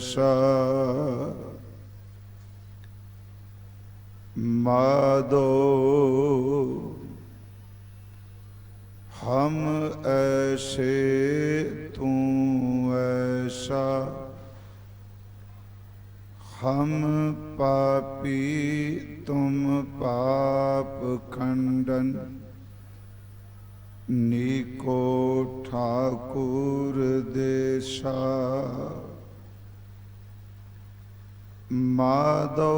ਸਾ ਮਾਦੋ ਹਮ ਐਸੇ ਤੂੰ ਐਸਾ ਹਮ ਪਾਪੀ ਤੁਮ ਪਾਪ ਖੰਡਨ ਨੀਕੋ ਠਾਕੁਰ ਦੇਸ਼ਾ। ਮਾਦੋ,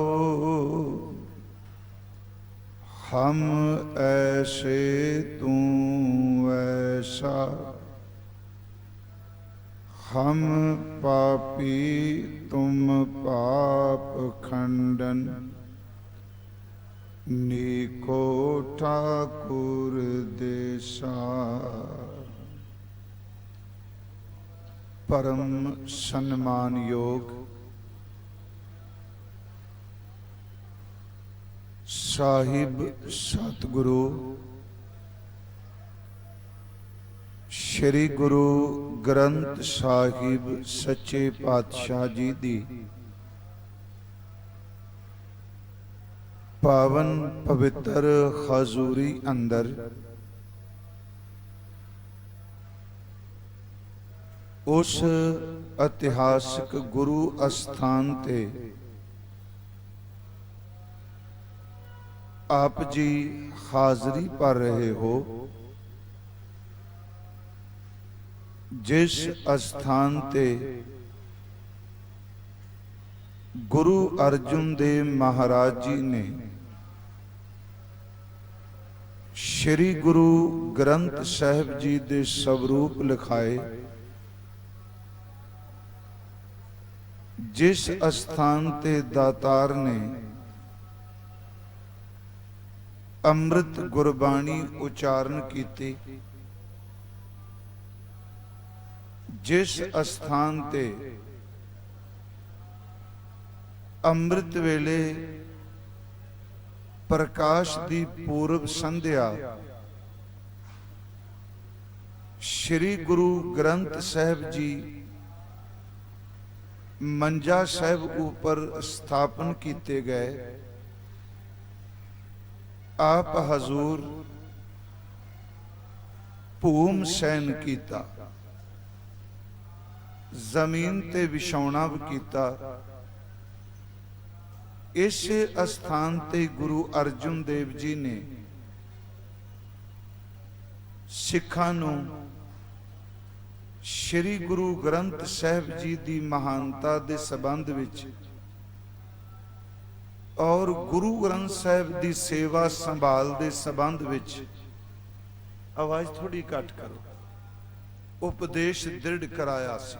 ਹਮ ਐਸੇ ਤੂੰ ਐਸਾ, ਹਮ ਪਾਪੀ ਤੁਮ ਪਾਪ ਖੰਡਨ, ਨੀਕੋ ਠਾਕੁਰ ਦੇਸਾ। ਪਰਮ ਸਨਮਾਨਯੋਗ ਸਾਹਿਬ, ਸਤਿਗੁਰੂ, ਸ੍ਰੀ ਗੁਰੂ ਗ੍ਰੰਥ ਸਾਹਿਬ ਸੱਚੇ ਪਾਤਸ਼ਾਹ ਜੀ ਦੀ ਪਾਵਨ ਪਵਿੱਤਰ ਹਜ਼ੂਰੀ ਅੰਦਰ ਉਸ ਇਤਿਹਾਸਕ ਗੁਰੂ ਅਸਥਾਨ ਤੇ ਆਪ ਜੀ ਹਾਜ਼ਰੀ ਭਰ ਰਹੇ ਹੋ। ਜਿਸ ਅਸਥਾਨ ਤੇ ਗੁਰੂ ਅਰਜੁਨ ਦੇਵ ਮਹਾਰਾਜ ਜੀ ਨੇ ਸ੍ਰੀ ਗੁਰੂ ਗ੍ਰੰਥ ਸਾਹਿਬ ਜੀ ਦੇ ਸਵਰੂਪ ਲਿਖਾਏ, ਜਿਸ ਅਸਥਾਨ ਤੇ ਦਾਤਾਰ ਨੇ ਅੰਮ੍ਰਿਤ ਗੁਰਬਾਣੀ ਉਚਾਰਨ ਕੀਤੀ। ਜਿਸ ਅਸਥਾਨ ਤੇ ਅੰਮ੍ਰਿਤ ਵੇਲੇ ਪ੍ਰਕਾਸ਼ ਦੀ ਪੂਰਬ ਸੰਧਿਆ ਸ੍ਰੀ ਗੁਰੂ ਗ੍ਰੰਥ ਸਾਹਿਬ ਜੀ ਮੰਜਾ ਸਾਹਿਬ ਉੱਪਰ ਸਥਾਪਨ ਕੀਤੇ ਗਏ। ਆਪ ਹਜ਼ੂਰ ਭੂਮ ਸੈਨ ਕੀਤਾ। ਜ਼ਮੀਨ ਤੇ ਵਿਛਾਉਣਾ ਵੀ ਕੀਤਾ। ਇਸੇ ਅਸਥਾਨ ਤੇ ਗੁਰੂ ਅਰਜੁਨ ਦੇਵ ਜੀ ਨੇ ਸਿੱਖਾਂ ਨੂੰ ਸ੍ਰੀ ਗੁਰੂ ਗ੍ਰੰਥ ਸਾਹਿਬ ਜੀ ਦੀ ਮਹਾਨਤਾ ਦੇ ਸਬੰਧ ਵਿੱਚ ਔਰ ਗੁਰੂ ਗ੍ਰੰਥ ਸਾਹਿਬ ਦੀ ਸੇਵਾ ਸੰਭਾਲ ਦੇ ਸੰਬੰਧ ਵਿੱਚ ਆਵਾਜ਼ ਥੋੜੀ ਘੱਟ ਕਰੋ। ਉਪਦੇਸ਼ ਦ੍ਰਿੜ ਕਰਾਇਆ ਸੀ।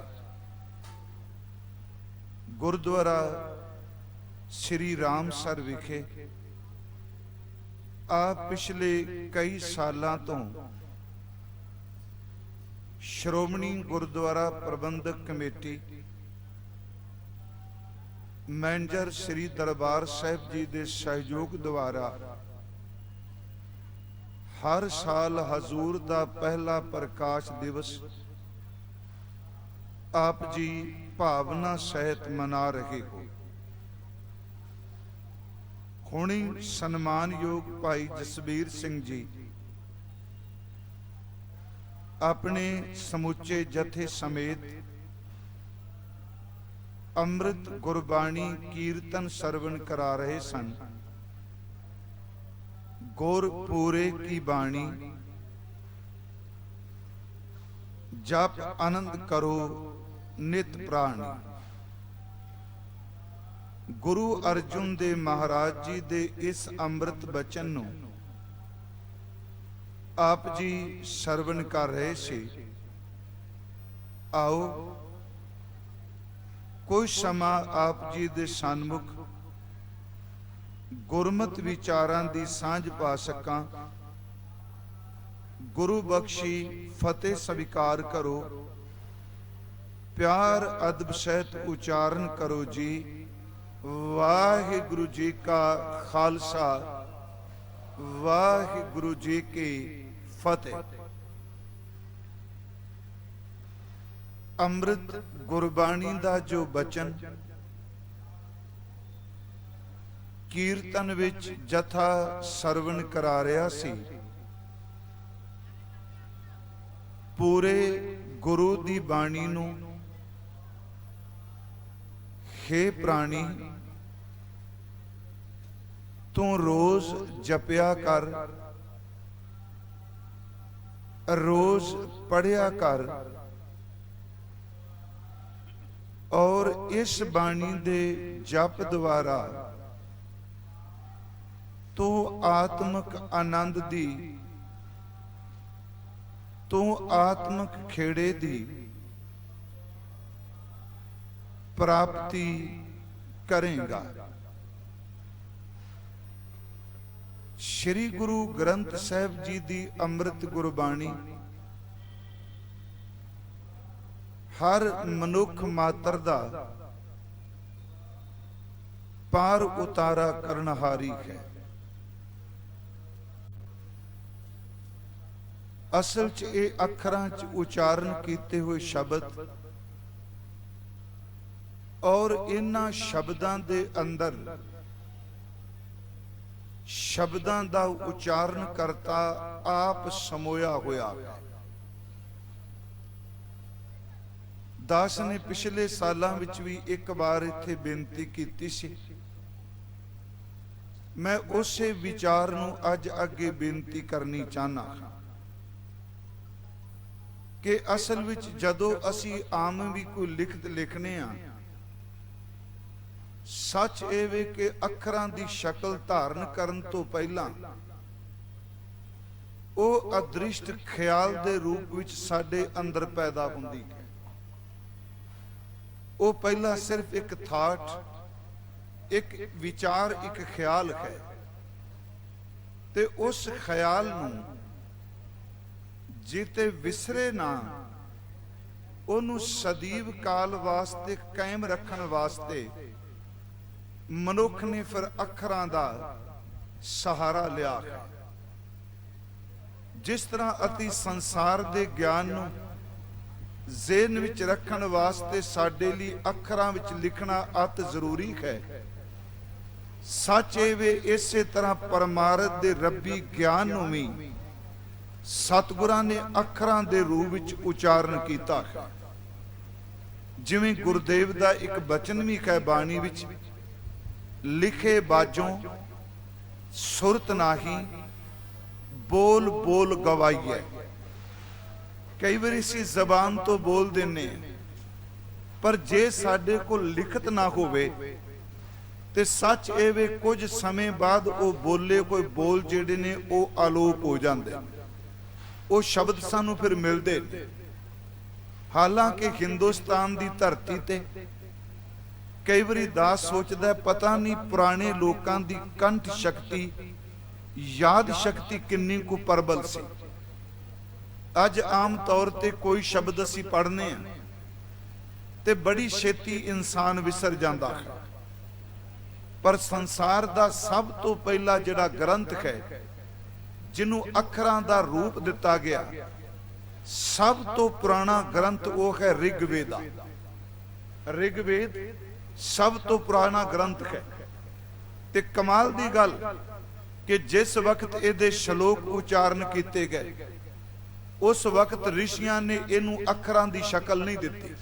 ਗੁਰਦੁਆਰਾ ਸ੍ਰੀ ਰਾਮਸਰ ਵਿਖੇ ਆ ਪਿਛਲੇ ਕਈ ਸਾਲਾਂ ਤੋਂ ਸ਼੍ਰੋਮਣੀ ਗੁਰਦੁਆਰਾ ਪ੍ਰਬੰਧਕ ਕਮੇਟੀ ਮੈਨੇਜਰ ਸ੍ਰੀ ਦਰਬਾਰ ਸਾਹਿਬ ਜੀ ਦੇ ਸਹਿਯੋਗ ਦੁਆਰਾ ਹਰ ਸਾਲ ਹਜ਼ੂਰ ਦਾ ਪਹਿਲਾ ਪ੍ਰਕਾਸ਼ ਦਿਵਸ ਆਪ ਜੀ ਭਾਵਨਾ ਸਹਿਤ ਮਨਾ ਰਹੇ ਹੋ। ਹੁਣੀ ਸਨਮਾਨਯੋਗ ਭਾਈ ਜਸਬੀਰ ਸਿੰਘ ਜੀ ਆਪਣੇ ਸਮੁੱਚੇ ਜਥੇ ਸਮੇਤ ਅੰਮ੍ਰਿਤ ਗੁਰਬਾਣੀ ਕੀਰਤਨ ਸਰਵਣ ਕਰਾ ਰਹੇ ਸਨ। ਗੁਰ ਪੂਰੇ ਕੀ ਬਾਣੀ, ਜਪ ਆਨੰਦ ਕਰੋ ਨਿਤ ਪ੍ਰਾਣੀ। ਗੁਰੂ ਅਰਜੁਨ ਦੇ ਮਹਾਰਾਜ ਜੀ ਦੇ ਇਸ ਅੰਮ੍ਰਿਤ ਬਚਨ ਨੂੰ ਆਪ ਜੀ ਸਰਵਣ ਕਰ ਰਹੇ ਸੀ। ਆਓ ਕੋਈ ਸਮਾਂ ਆਪ ਜੀ ਦੇ ਸਨਮੁਖ ਗੁਰਮਤ ਵਿਚਾਰਾਂ ਦੀ ਸਾਂਝ ਪਾ ਸਕਾਂ। ਗੁਰੂ ਬਖਸ਼ੀ ਫਤਿਹ ਸਵੀਕਾਰ ਕਰੋ। ਪਿਆਰ ਅਦਬ ਸਹਿਤ ਉਚਾਰਨ ਕਰੋ ਜੀ। ਵਾਹਿਗੁਰੂ ਜੀ ਕਾ ਖਾਲਸਾ। ਵਾਹਿਗੁਰੂ ਜੀ ਕੀ ਫਤਿਹ। ਅੰਮ੍ਰਿਤ ਗੁਰਬਾਣੀ ਦਾ ਜੋ ਬਚਨ, ਕੀਰਤਨ ਵਿੱਚ ਜਥਾ ਸਰਵਣ ਕਰਾ ਰਿਹਾ ਸੀ। ਪੂਰੇ ਗੁਰੂ ਦੀ ਬਾਣੀ ਨੂੰ ਹੇ ਪ੍ਰਾਣੀ, ਤੂੰ ਰੋਜ਼ ਜਪਿਆ ਕਰ, ਰੋਜ਼ ਪੜਿਆ ਕਰ ਔਰ ਇਸ ਬਾਣੀ ਦੇ ਜਪ ਦੁਆਰਾ ਤੂੰ ਆਤਮਿਕ ਆਨੰਦ ਦੀ, ਤੂੰ ਆਤਮਿਕ ਖੇੜੇ ਦੀ ਪ੍ਰਾਪਤੀ ਕਰੇਗਾ। ਸ੍ਰੀ ਗੁਰੂ ਗ੍ਰੰਥ ਸਾਹਿਬ ਜੀ ਦੀ ਅੰਮ੍ਰਿਤ ਗੁਰਬਾਣੀ ਹਰ ਮਨੁੱਖ ਮਾਤਰ ਦਾ ਪਾਰ ਉਤਾਰਾ ਕਰਨਹਾਰੀ ਹੈ। ਅਸਲ 'ਚ ਇਹ ਅੱਖਰਾਂ 'ਚ ਉਚਾਰਨ ਕੀਤੇ ਹੋਏ ਸ਼ਬਦ ਔਰ ਇਹਨਾਂ ਸ਼ਬਦਾਂ ਦੇ ਅੰਦਰ ਸ਼ਬਦਾਂ ਦਾ ਉਚਾਰਨ ਕਰਤਾ ਆਪ ਸਮੋਇਆ ਹੋਇਆ। ਹੈ ਦਾਸ ਨੇ ਪਿਛਲੇ ਸਾਲਾਂ ਵਿੱਚ ਵੀ ਇੱਕ ਵਾਰ ਇੱਥੇ ਬੇਨਤੀ ਕੀਤੀ ਸੀ। ਮੈਂ ਉਸੇ ਵਿਚਾਰ ਨੂੰ ਅੱਜ ਅੱਗੇ ਬੇਨਤੀ ਕਰਨੀ ਚਾਹਨਾ ਹਾਂ ਕਿ ਅਸਲ ਵਿੱਚ ਜਦੋਂ ਅਸੀਂ ਆਮ ਵੀ ਕੋਈ ਲਿਖਤ ਲਿਖਨੇ ਆ, ਸੱਚ ਇਹ ਵੇ ਕਿ ਅੱਖਰਾਂ ਦੀ ਸ਼ਕਲ ਧਾਰਨ ਕਰਨ ਤੋਂ ਪਹਿਲਾਂ ਉਹ ਅਦ੍ਰਿਸ਼ਟ ਖਿਆਲ ਦੇ ਰੂਪ ਵਿੱਚ ਸਾਡੇ ਅੰਦਰ ਪੈਦਾ ਹੁੰਦੀ ਹੈ। ਉਹ ਪਹਿਲਾਂ ਸਿਰਫ ਇੱਕ ਥਾਟ ਇੱਕ ਵਿਚਾਰ, ਇੱਕ ਖਿਆਲ ਹੈ। ਤੇ ਉਸ ਖਿਆਲ ਨੂੰ ਜਿਤੇ ਵਿਸਰੇ ਨਾ, ਉਹਨੂੰ ਸਦੀਵ ਕਾਲ ਵਾਸਤੇ, ਕਾਇਮ ਰੱਖਣ ਵਾਸਤੇ ਮਨੁੱਖ ਨੇ ਫਿਰ ਅੱਖਰਾਂ ਦਾ ਸਹਾਰਾ ਲਿਆ ਜਿਸ ਤਰ੍ਹਾਂ ਅਤੀ ਸੰਸਾਰ ਦੇ ਗਿਆਨ ਨੂੰ ਜ਼ੇਨ ਵਿੱਚ ਰੱਖਣ ਵਾਸਤੇ ਸਾਡੇ ਲਈ ਅੱਖਰਾਂ ਵਿੱਚ ਲਿਖਣਾ ਅਤ ਜ਼ਰੂਰੀ ਹੈ ਸੱਚ ਇਹ ਵੇ, ਇਸੇ ਤਰ੍ਹਾਂ ਪਰਮਾਰਥ ਦੇ ਰੱਬੀ ਗਿਆਨ ਨੂੰ ਵੀ ਸਤਿਗੁਰਾਂ ਨੇ ਅੱਖਰਾਂ ਦੇ ਰੂਪ ਵਿੱਚ ਉਚਾਰਨ ਕੀਤਾ ਹੈ। ਜਿਵੇਂ ਗੁਰਦੇਵ ਦਾ ਇੱਕ ਬਚਨ ਵੀ ਹੈ ਬਾਣੀ ਵਿੱਚ, ਲਿਖੇ ਬਾਜੋਂ ਸੁਰਤ ਨਾਹੀ, ਬੋਲ ਬੋਲ ਗਵਾਈਏ ਕਈ ਵਾਰੀ ਅਸੀਂ ਜ਼ਬਾਨ ਤੋਂ ਬੋਲ ਦਿੰਨੇ ਪਰ ਜੇ ਸਾਡੇ ਕੋਲ ਲਿਖਤ ਨਾ ਹੋਵੇ ਤੇ ਸੱਚ ਇਹ ਵੇ, ਕੁਝ ਸਮੇਂ ਬਾਅਦ ਉਹ ਬੋਲੇ ਕੋਈ ਬੋਲ ਜਿਹੜੇ ਨੇ ਉਹ ਆਲੋਪ ਹੋ ਜਾਂਦੇ ਉਹ ਸ਼ਬਦ ਸਾਨੂੰ ਫਿਰ ਮਿਲਦੇ ਹਾਲਾਂਕਿ ਹਿੰਦੁਸਤਾਨ ਦੀ ਧਰਤੀ ਤੇ ਕਈ ਵਾਰੀ ਦਾਸ ਸੋਚਦਾ ਪਤਾ ਨਹੀਂ ਪੁਰਾਣੇ ਲੋਕਾਂ ਦੀ ਕੰਠ ਸ਼ਕਤੀ, ਯਾਦ ਸ਼ਕਤੀ ਕਿੰਨੀ ਕੁ ਪਰਬਲ ਸੀ। ਅੱਜ ਆਮ ਤੌਰ ਤੇ ਕੋਈ ਸ਼ਬਦ ਅਸੀਂ ਪੜ੍ਹਨੇ ਆ ਤੇ ਬੜੀ ਛੇਤੀ ਇਨਸਾਨ ਵਿਸਰ ਜਾਂਦਾ ਹੈ। ਪਰ ਸੰਸਾਰ ਦਾ ਸਭ ਤੋਂ ਪਹਿਲਾ ਜਿਹੜਾ ਗ੍ਰੰਥ ਹੈ, ਜਿਹਨੂੰ ਅੱਖਰਾਂ ਦਾ ਰੂਪ ਦਿੱਤਾ ਗਿਆ, ਸਭ ਤੋਂ ਪੁਰਾਣਾ ਗ੍ਰੰਥ ਉਹ ਹੈ ਰਿਗਵੇਦਾ ਰਿਗਵੇਦ ਸਭ ਤੋਂ ਪੁਰਾਣਾ ਗ੍ਰੰਥ ਹੈ। ਤੇ ਕਮਾਲ ਦੀ ਗੱਲ ਕਿ ਜਿਸ ਵਕਤ ਇਹਦੇ ਸ਼ਲੋਕ ਉਚਾਰਨ ਕੀਤੇ ਗਏ, ਉਸ ਵਕਤ ਰਿਸ਼ੀਆਂ ਨੇ ਇਹਨੂੰ ਅੱਖਰਾਂ ਦੀ ਸ਼ਕਲ ਨਹੀਂ ਦਿੱਤੀ।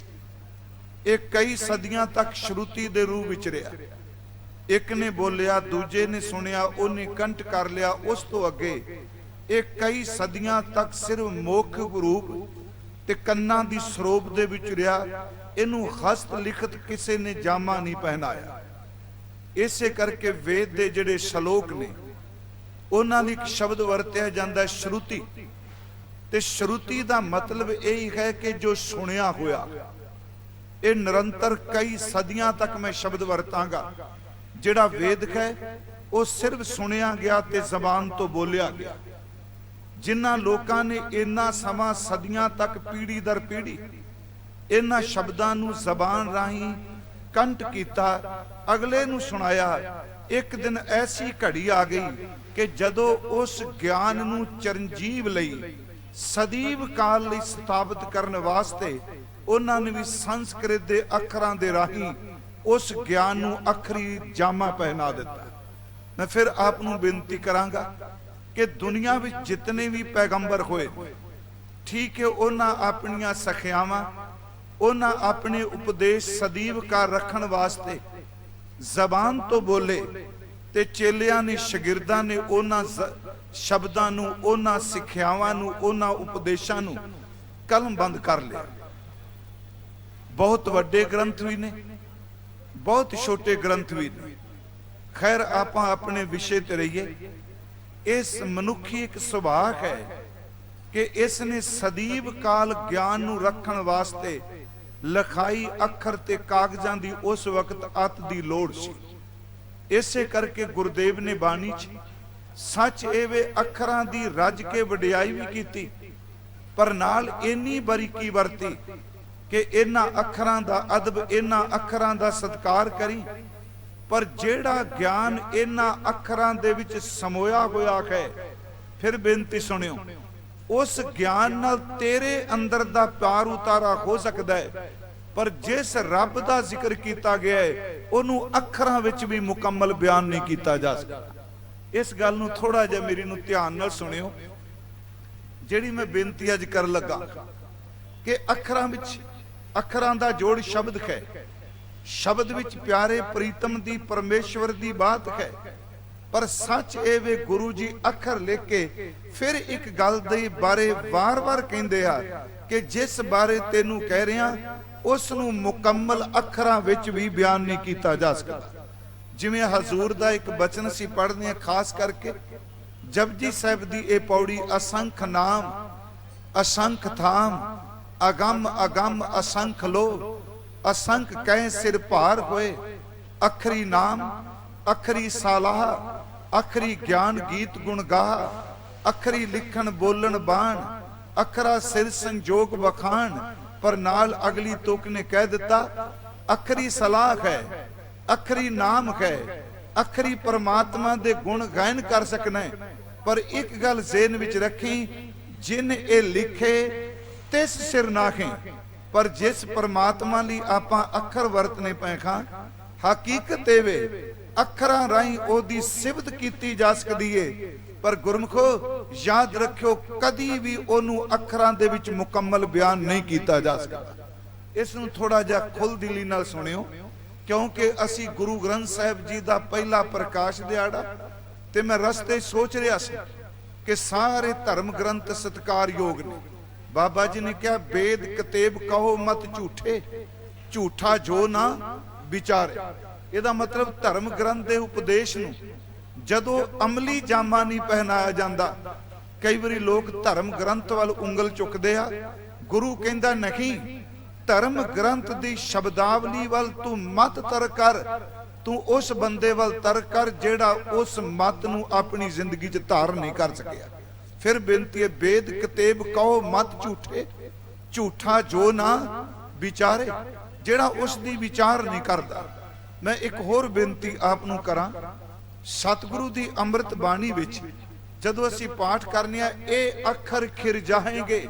ਇਹ ਕਈ ਸਦੀਆਂ ਤੱਕ ਸ਼ਰੂਤੀ ਦੇ ਰੂਪ ਵਿੱਚ ਰਿਹਾ। ਇੱਕ ਨੇ ਬੋਲਿਆ, ਦੂਜੇ ਨੇ ਸੁਣਿਆ, ਉਹਨੇ ਕੰਠ ਕਰ ਲਿਆ, ਉਸ ਤੋਂ ਅੱਗੇ ਇਹ ਕਈ ਸਦੀਆਂ ਤੱਕ ਸਿਰਫ ਮੁੱਖ ਰੂਪ ਤੇ ਕੰਨਾਂ ਦੀ ਸਰੋਪ ਦੇ ਵਿੱਚ ਰਿਹਾ। ਇਹਨੂੰ ਹਸਤ ਲਿਖਤ ਕਿਸੇ ਨੇ ਜਾਮਾ ਨਹੀਂ ਪਹਿਨਾਇਆ। ਇਸੇ ਕਰਕੇ ਵੇਦ ਦੇ ਜਿਹੜੇ ਸ਼ਲੋਕ ਨੇ, ਉਹਨਾਂ ਲਈ ਇੱਕ ਸ਼ਬਦ ਵਰਤਿਆ ਜਾਂਦਾ ਹੈ ਸ਼ਰੂਤੀ। ਤੇ ਸ਼ਰੂਤੀ ਦਾ ਮਤਲਬ ਇਹ ਹੀ ਹੈ ਕਿ ਜੋ ਸੁਣਿਆ ਹੋਇਆ, ਇਹ ਨਿਰੰਤਰ ਕਈ ਸਦੀਆਂ ਤੱਕ ਮੈਂ ਸ਼ਬਦ ਵਰਤਾਂਗਾ। ਜਿਹੜਾ ਵੇਦਕ ਹੈ, ਉਹ ਸਿਰਫ ਸੁਣਿਆ ਗਿਆ ਤੇ ਜ਼ਬਾਨ ਤੋਂ ਬੋਲਿਆ ਗਿਆ। ਜਿਨ੍ਹਾਂ ਲੋਕਾਂ ਨੇ ਇੰਨਾ ਸਮਾਂ ਸਦੀਆਂ ਤੱਕ ਪੀੜੀ ਦਰ ਪੀੜੀ, ਇਹਨਾਂ ਸ਼ਬਦਾਂ ਨੂੰ ਜ਼ਬਾਨ ਰਾਹੀਂ ਕੰਠ ਕੀਤਾ, ਅਗਲੇ ਨੂੰ ਸੁਣਾਇਆ, ਇੱਕ ਦਿਨ ਐਸੀ ਘੜੀ ਆ ਗਈ ਕਿ ਜਦੋਂ ਉਸ ਗਿਆਨ ਨੂੰ ਚਰਨਜੀਵ ਲਈ, ਸਦੀਵ ਕਾਲ ਲਈ ਸਥਾਪਿਤ ਕਰਨ ਵਾਸਤੇ, ਉਹਨਾਂ ਨੇ ਵੀ ਸੰਸਕ੍ਰਿਤ ਦੇ ਅੱਖਰਾਂ ਦੇ ਰਾਹੀਂ ਉਸ ਗਿਆਨ ਨੂੰ ਅਖਰੀ ਜਾਮਾ ਪਹਿਨਾ ਦਿੱਤਾ। ਮੈਂ ਫਿਰ ਆਪ ਨੂੰ ਬੇਨਤੀ ਕਰਾਂਗਾ ਕਿ ਦੁਨੀਆ ਵਿੱਚ ਜਿਤਨੇ ਵੀ ਪੈਗੰਬਰ ਹੋਏ, ਠੀਕ ਹੈ, ਉਹਨਾਂ ਆਪਣੀਆਂ ਸਖਿਆਵਾਂ, ਉਹਨਾਂ ਆਪਣੇ ਉਪਦੇਸ਼ ਸਦੀਵ ਕਰ ਰੱਖਣ ਵਾਸਤੇ ਜ਼ਬਾਨ ਤੋਂ ਬੋਲੇ ਤੇ ਚੇਲਿਆਂ ਨੇ, ਸ਼ਾਗਿਰਦਾਂ ਨੇ ਉਹਨਾਂ ਸ਼ਬਦਾਂ ਨੂੰ, ਉਹਨਾਂ ਸਿੱਖਿਆਵਾਂ ਨੂੰ, ਉਹਨਾਂ ਉਪਦੇਸ਼ਾਂ ਨੂੰ ਕਲਮਬੰਦ ਕਰ ਲਿਆ ਬਹੁਤ ਵੱਡੇ ਗ੍ਰੰਥ ਵੀ ਨੇ। ਬਹੁਤ ਛੋਟੇ ਗ੍ਰੰਥ ਵੀ ਨੇ। ਖੈਰ, ਆਪਾਂ ਆਪਣੇ ਵਿਸ਼ੇ ਤੇ ਰਹੀਏ। ਇਸ ਮਨੁੱਖੀ ਇੱਕ ਸੁਭਾਅ ਹੈ ਕਿ ਇਸ ਨੇ ਸਦੀਵ ਕਾਲ ਗਿਆਨ ਨੂੰ ਰੱਖਣ ਵਾਸਤੇ ਲਖਾਈ ਅੱਖਰ ਤੇ ਕਾਗਜ਼ਾਂ ਦੀ ਉਸ ਵਕਤ ਅਤ ਦੀ ਲੋੜ ਸੀ। ਇਸੇ ਕਰਕੇ ਗੁਰਦੇਵ ਨੇ ਬਾਣੀ 'ਚ ਸੱਚ ਏਵੇਂ ਅੱਖਰਾਂ ਦੀ ਰੱਜ ਕੇ ਵਡਿਆਈ ਵੀ ਕੀਤੀ, ਪਰ ਨਾਲ ਇੰਨੀ ਬਰੀਕੀ ਵਰਤੀ ਕਿ ਇਹਨਾਂ ਅੱਖਰਾਂ ਦਾ ਅਦਬ, ਇਹਨਾਂ ਅੱਖਰਾਂ ਦਾ ਸਤਕਾਰ ਕਰੀ। ਪਰ ਜਿਹੜਾ ਗਿਆਨ ਇਹਨਾਂ ਅੱਖਰਾਂ ਦੇ ਵਿੱਚ ਸਮੋਇਆ ਹੋਇਆ ਹੈ, ਫਿਰ ਬੇਨਤੀ ਸੁਣਿਓ, ਉਸ ਗਿਆਨ ਨਾਲ ਤੇਰੇ ਅੰਦਰ ਦਾ ਪਿਆਰ ਉਤਾਰਾ ਹੋ ਸਕਦਾ ਹੈ। ਪਰ ਜਿਸ ਰੱਬ ਦਾ ਜ਼ਿਕਰ ਕੀਤਾ ਗਿਆ ਹੈ, ਉਹਨੂੰ ਅੱਖਰਾਂ ਵਿੱਚ ਵੀ ਮੁਕੰਮਲ ਬਿਆਨ ਨਹੀਂ ਕੀਤਾ ਜਾ ਸਕਦਾ। ਇਸ ਗੱਲ ਨੂੰ ਥੋੜਾ ਜਿਹਾ ਮੇਰੀ ਨੂੰ ਧਿਆਨ ਨਾਲ ਸੁਣਿਓ। ਜਿਹੜੀ ਮੈਂ ਬੇਨਤੀ ਅੱਜ ਕਰਨ ਲੱਗਾ, ਕਿ ਅੱਖਰਾਂ ਵਿੱਚ ਅੱਖਰਾਂ ਦਾ ਜੋੜ ਸ਼ਬਦ ਹੈ। ਸ਼ਬਦ ਵਿੱਚ ਪਿਆਰੇ ਪ੍ਰੀਤਮ ਦੀ, ਪਰਮੇਸ਼ਵਰ ਦੀ ਬਾਤ ਹੈ। ਪਰ ਸੱਚ ਇਹ ਵੇ ਗੁਰੂ ਜੀ ਅੱਖਰ ਲਿਖ ਕੇ ਫਿਰ ਇੱਕ ਗੱਲ ਦੇ ਬਾਰੇ ਵਾਰ-ਵਾਰ ਕਹਿੰਦੇ ਆ ਕਿ ਜਿਸ ਬਾਰੇ ਤੈਨੂੰ ਕਹਿ ਰਿਹਾ ਉਸ ਨੂੰ ਮੁਕੰਮਲ ਅੱਖਰਾਂ ਵਿੱਚ ਵੀ ਬਿਆਨ ਨਹੀਂ ਕੀਤਾ ਜਾ ਸਕਦਾ। ਜਿਵੇਂ ਹਜ਼ੂਰ ਦਾ ਇੱਕ ਬਚਨ ਸੀ ਪੜ੍ਹਦੇ ਆ ਖਾਸ ਕਰਕੇ ਜਪਜੀ ਸਾਹਿਬ ਦੀ ਇਹ ਪੌੜੀ, ਅਸੰਖ ਨਾਮ, ਅਸੰਖ ਥਾਮ ਅਗੰਮ ਅਗੰਮ ਅਸੰਖ ਲੋ, ਅਸੰਖ ਕਹਿ ਸਿਰ ਭਾਰ ਹੋਏ। ਅਖਰੀ ਨਾਮ, ਅਖਰੀ ਸਾਲਾਹ, ਅਖਰੀ ਗਿਆਨ ਗੀਤ ਗੁਣ ਗਾ ਅਖਰੀ ਲਿਖਣ ਬੋਲਣ ਬਾਣ, ਅਖਰਾ ਸਿਰ ਸੰਜੋਗ ਵਖਾਣ, ਪਰ ਨਾਲ ਅਗਲੀ ਤੁਕ ਨੇ ਕਹਿ ਦਿੱਤਾ, ਅਖਰੀ ਸਲਾਹ ਹੈ, ਅਖਰੀ ਨਾਮ ਹੈ। ਅਖਰੀ ਪਰਮਾਤਮਾ ਦੇ ਗੁਣ ਗਾਇਨ ਕਰ ਸਕਣਾ ਪਰ ਇੱਕ ਗੱਲ ਜ਼ੇਨ ਵਿੱਚ ਰੱਖੀ, ਜਿਨ ਇਹ ਲਿਖੇ ਤਿਸ ਸਿਰ ਨਾਖੇ ਪਰ ਜਿਸ ਪਰਮਾਤਮਾ ਲਈ ਆਪਾਂ ਅੱਖਰ ਵਰਤਨੇ ਪਏ ਖਾਂ, ਹਕੀਕਤ ਇਹ ਵੇ, ਅੱਖਰਾਂ ਰਾਹੀਂ ਉਹਦੀ ਸਿਫਤ ਕੀਤੀ ਜਾ ਸਕਦੀ ਏ। ਪਰ ਗੁਰਮਖੋ, ਯਾਦ ਰੱਖਿਓ, ਕਦੀ ਵੀ ਉਹਨੂੰ ਅੱਖਰਾਂ ਦੇ ਵਿੱਚ ਮੁਕੰਮਲ ਬਿਆਨ ਨਹੀਂ ਕੀਤਾ ਜਾ ਸਕਦਾ। ਇਸ ਨੂੰ ਥੋੜਾ ਜਿਹਾ ਖੁੱਲ ਦਿਲੀ ਨਾਲ ਸੁਣਿਓ, ਕਿਉਂਕਿ ਅਸੀਂ ਗੁਰੂ ਗ੍ਰੰਥ ਸਾਹਿਬ ਜੀ ਦਾ ਪਹਿਲਾ ਪ੍ਰਕਾਸ਼ ਦਿਹਾੜਾ ਤੇ ਮੈਂ ਰਸਤੇ ਸੋਚ ਰਿਹਾ ਸੀ ਕਿ ਸਾਰੇ ਧਰਮ ਗ੍ਰੰਥ ਸਤਕਾਰਯੋਗ ਨੇ। ਬਾਬਾ ਜੀ ਨੇ ਕਿਹਾ, ਬੇਦ ਕਤੇਬ ਕਹੋ ਮਤ ਝੂਠੇ, ਝੂਠਾ ਜੋ ਨਾ ਵਿਚਾਰੇ। ਇਹਦਾ ਮਤਲਬ ਧਰਮ ਗ੍ਰੰਥ ਦੇ ਉਪਦੇਸ਼ ਨੂੰ ਜਦੋਂ ਅਮਲੀ ਜਾਮਾ ਨਹੀਂ ਪਹਿਨਾਇਆ ਜਾਂਦਾ, ਕਈ ਵਾਰੀ ਲੋਕ ਧਰਮ ਗ੍ਰੰਥ ਵੱਲ ਉਂਗਲ ਚੁੱਕਦੇ ਆ। ਗੁਰੂ ਕਹਿੰਦਾ, ਨਹੀਂ, ਧਰਮ ਗ੍ਰੰਥ ਦੀ ਸ਼ਬਦਾਵਲੀ ਵੱਲ ਤੂੰ ਮਤ ਤਰ ਕਰ। ਤੂੰ ਉਸ ਬੰਦੇ ਵੱਲ ਤਰ ਕਰ ਜਿਹੜਾ ਉਸ ਮਤ ਨੂੰ ਆਪਣੀ ਜ਼ਿੰਦਗੀ 'ਚ ਧਾਰਨ ਨਹੀਂ ਕਰ ਸਕਿਆ। ਫਿਰ ਬੇਨਤੀ ਹੈ, ਬੇਦ ਕਤੇਬ ਕਹੋ ਮਤ ਝੂਠੇ, ਝੂਠਾ ਜੋ ਨਾ ਵਿਚਾਰੇ, ਜਿਹੜਾ ਉਸ ਦੀ ਵਿਚਾਰ ਨਹੀਂ ਕਰਦਾ। ਮੈਂ ਇੱਕ ਹੋਰ ਬੇਨਤੀ ਆਪ ਨੂੰ ਕਰਾਂ, ਸਤਿਗੁਰੂ ਦੀ ਅੰਮ੍ਰਿਤ ਬਾਣੀ ਵਿੱਚ ਜਦੋਂ ਅਸੀਂ ਪਾਠ ਕਰਨੇ ਆ, ਇਹ ਅੱਖਰ ਖਿਰ ਜਾਣਗੇ